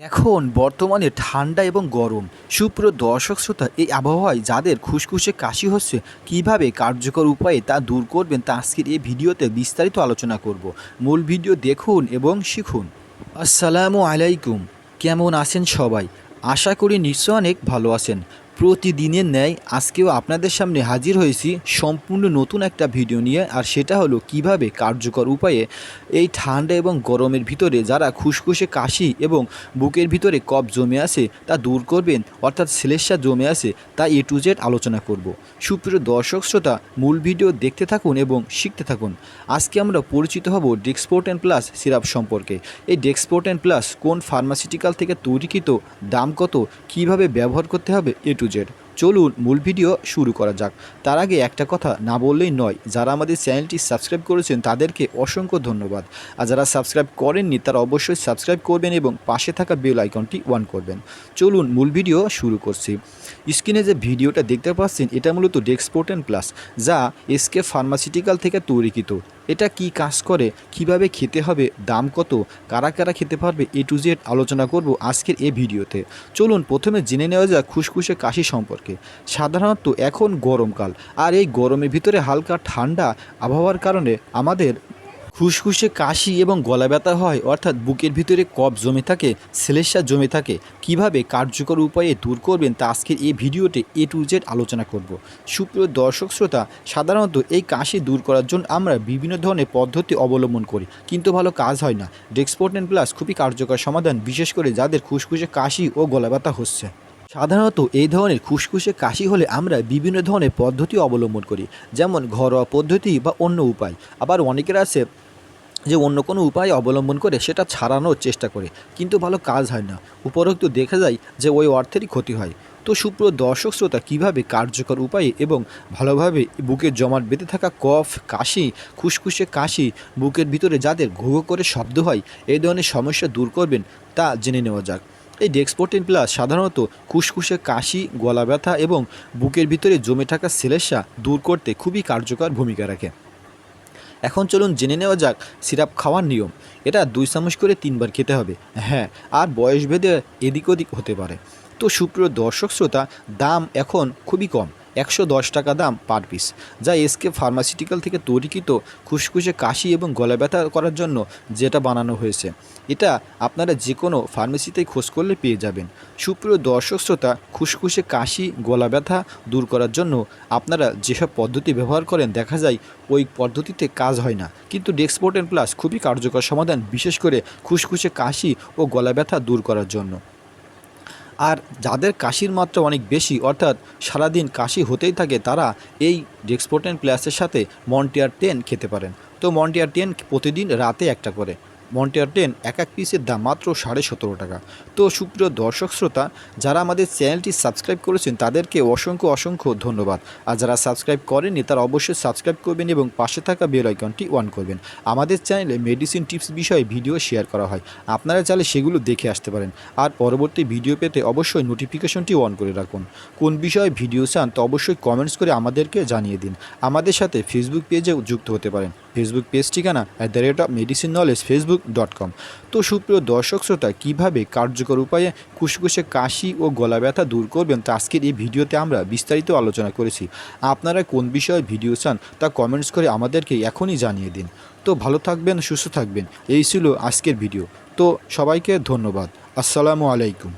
এখন বর্তমানে ঠান্ডা এবং গরম। সুপ্রিয় দর্শক শ্রোতা, এই আবহাওয়ায় যাদের খুশখুশে কাশি হচ্ছে, কীভাবে কার্যকর উপায়ে তা দূর করবেন তা আজকের এই ভিডিওতে বিস্তারিত আলোচনা করব। মূল ভিডিও দেখুন এবং শিখুন। আসসালামু আলাইকুম। কেমন আছেন সবাই? আশা করি নিশ্চয় অনেক ভালো আছেন। প্রতিদিনের ন্যায় আজকেও আপনাদের সামনে হাজির হয়েছি সম্পূর্ণ নতুন একটা ভিডিও নিয়ে, আর সেটা হলো কীভাবে কার্যকর উপায়ে এই ঠান্ডা এবং গরমের ভিতরে যারা খুসখুসে কাশি এবং বুকের ভিতরে কফ জমে আছে তা দূর করবেন, অর্থাৎ সেলেসা জমে আছে তা এ টু জেড আলোচনা করব। সুপ্রিয় দর্শক শ্রোতা, মূল ভিডিও দেখতে থাকুন এবং শিখতে থাকুন। আজকে আমরা পরিচিত হব ডেক্সপোর্টেন প্লাস সিরাপ সম্পর্কে। এই ডেক্সপোর্টেন প্লাস কোন ফার্মাসিউটিক্যাল থেকে তৈরিকৃত, দাম কত, কীভাবে ব্যবহার করতে হবে এ টু জেড চলুন মূল ভিডিও শুরু করা যাক। তার আগে একটা কথা না বললেই নয়, যারা আমাদের চ্যানেলটি সাবস্ক্রাইব করেছেন তাদেরকে অসংখ্য ধন্যবাদ। আর যারা সাবস্ক্রাইব করেননি, তারা অবশ্যই সাবস্ক্রাইব করবেন এবং পাশে থাকা বেল আইকনটি অন করবেন। চলুন মূল ভিডিও শুরু করছি। স্ক্রিনে যে ভিডিওটা দেখতে পাচ্ছেন, এটা মূলত ডেক্সপোর্টেন প্লাস যা এসকে ফার্মাসিউটিক্যাল থেকে তৈরিকৃত। এটা কি কাজ করে, কীভাবে খেতে হবে, দাম কত, কারা কারা খেতে পারবে, এ টু জেড আলোচনা করব আজকের এই ভিডিওতে। চলুন প্রথমে জেনে নেওয়া যাক খুসখুসে কাশি সম্পর্কে। সাধারণত এখন গরমকাল, আর এই গরমের ভিতরে হালকা ঠান্ডা আবহাওয়ার কারণে আমাদের খুসখুসে কাশি এবং গলা ব্যথা হয়, অর্থাৎ বুকের ভিতরে কফ জমে থাকে সেলেসা জমে থাকে। কীভাবে কার্যকর উপায়ে দূর করবেন তা আজকের এই ভিডিওতে এ টু জেড আলোচনা করব। সুপ্রিয় দর্শক শ্রোতা, সাধারণত এই কাশি দূর করার জন্য আমরা বিভিন্ন ধরনের পদ্ধতি অবলম্বন করি, কিন্তু ভালো কাজ হয় না। ডেক্সপোর্টেন প্লাস খুবই কার্যকর সমাধান, বিশেষ করে যাদের খুসখুসে কাশি ও গলা ব্যথা হচ্ছে। সাধারণত এই ধরনের খুসখুসে কাশি হলে আমরা বিভিন্ন ধরনের পদ্ধতি অবলম্বন করি, যেমন ঘরোয়া পদ্ধতি বা অন্য উপায়। আবার অনেকের আছে যে অন্য কোনো উপায় অবলম্বন করে সেটা ছাড়ানোর চেষ্টা করে, কিন্তু ভালো কাজ হয় না। উপরোক্ত দেখা যায় যে ওই অর্থেরই ক্ষতি হয়। তো সুপ্রিয় দর্শক শ্রোতা, কীভাবে কার্যকর উপায়ে এবং ভালোভাবে বুকের জমাট বেঁধে থাকা কফ, কাশি খুসখুসে কাশি বুকের ভিতরে যাদের ঘুঘো করে শব্দ হয়, এই ধরনের সমস্যা দূর করবেন তা জেনে নেওয়া যাক। এই ডেক্সপোর্টিন প্লাস সাধারণত খুসখুসে কাশি, গলা ব্যথা এবং বুকের ভিতরে জমে থাকা সেলেসা দূর করতে খুবই কার্যকর ভূমিকা রাখে। এখন চলুন জেনে নেওয়া যাক সিরাপ খাওয়ার নিয়ম। এটা দুই চামচ করে তিনবার খেতে হবে। হ্যাঁ আর বয়স ভেদে এদিক ওদিক হতে পারে। তো সুপ্রিয় দর্শক শ্রোতা দাম এখন খুবই কম। একশো দশ টাকা দাম পার পিস, যা এসকে ফার্মাসিউটিক্যাল থেকে তৈরিকৃত খুসখুসে কাশি এবং গলা ব্যথা করার জন্য যেটা বানানো হয়েছে। এটা আপনারা যে কোনো ফার্মেসিতেই খোঁজ করলে পেয়ে যাবেন। সুপ্রিয় দর্শক শ্রোতা, খুসখুসে কাশি, গলা ব্যথা দূর করার জন্য আপনারা যেসব পদ্ধতি ব্যবহার করেন দেখা যায় ওই পদ্ধতিতে কাজ হয় না। কিন্তু ডেক্সপোর্টেন প্লাস খুবই কার্যকর সমাধান, বিশেষ করে খুসখুসে কাশি ও গলা ব্যথা দূর করার জন্য। আর যাদের কাশির মাত্রা অনেক বেশি, অর্থাৎ সারাদিন কাশি হতেই থাকে, তারা এই ডেক্সপোর্টেন প্লাসের সাথে মন্টিয়ার টেন খেতে পারেন। তো মন্টিয়ার টেন প্রতিদিন রাতে একটা করে। মন্টিয়ার টেন এক এক পিসের দাম মাত্র সাড়ে সতেরো টাকা। তো সুপ্রিয় দর্শক শ্রোতা, যারা আমাদের চ্যানেলটি সাবস্ক্রাইব করেছেন, তাদেরকে অসংখ্য অসংখ্য ধন্যবাদ। আর যারা সাবস্ক্রাইব করেননি, তারা অবশ্যই সাবস্ক্রাইব করবেন এবং পাশে থাকা বেল আইকনটি অন করবেন। আমাদের চ্যানেলে মেডিসিন টিপস বিষয়ে ভিডিও শেয়ার করা হয়। আপনারা চাইলে সেগুলো দেখে আসতে পারেন। আর পরবর্তী ভিডিও পেতে অবশ্যই নোটিফিকেশনটি অন করে রাখুন। কোন বিষয়ে ভিডিও চান, তো অবশ্যই কমেন্টস করে আমাদেরকে জানিয়ে দিন। আমাদের সাথে ফেসবুক পেজেও যুক্ত হতে পারেন। ফেসবুক পেজ ঠিকানা at the rate of medicine knowledge Facebook dot com তো সুপ্রিয় দর্শক শ্রোতা, কীভাবে কার্যকর উপায়ে কুসকুসে কাশি ও গলা ব্যথা দূর করবেন তা আজকের এই ভিডিওতে আমরা বিস্তারিত আলোচনা করেছি। আপনারা কোন বিষয়ে ভিডিও চান তা কমেন্টস করে আমাদেরকে এখনই জানিয়ে দিন। তো ভালো থাকবেন, সুস্থ থাকবেন, এই ছিল আজকের ভিডিও। তো সবাইকে ধন্যবাদ। আসসালামু আলাইকুম।